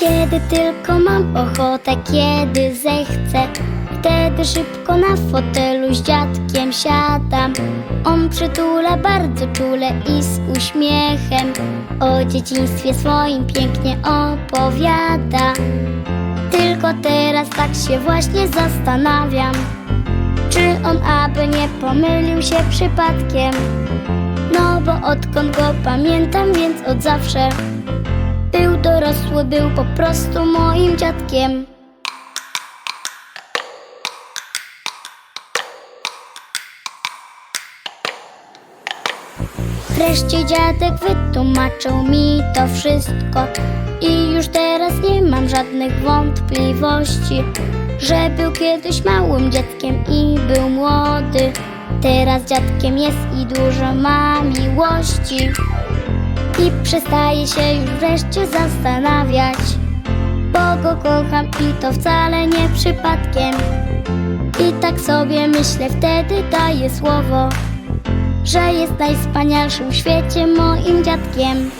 Kiedy tylko mam ochotę, kiedy zechcę Wtedy szybko na fotelu z dziadkiem siadam. On przytula bardzo czule i z uśmiechem. O dzieciństwie swoim pięknie opowiada. Tylko teraz tak się właśnie zastanawiam Czy on aby nie pomylił się przypadkiem. No bo odkąd go pamiętam, więc od zawsze dorosły, był po prostu moim dziadkiem. Wreszcie dziadek wytłumaczył mi to wszystko I już teraz nie mam żadnych wątpliwości Że był kiedyś małym dzieckiem i był młody. Teraz dziadkiem jest i dużo ma miłości I przestaje się już wreszcie zastanawiać Bo go kocham i to wcale nie przypadkiem I tak sobie myślę wtedy daję słowo że jest najwspanialszym w świecie moim dziadkiem.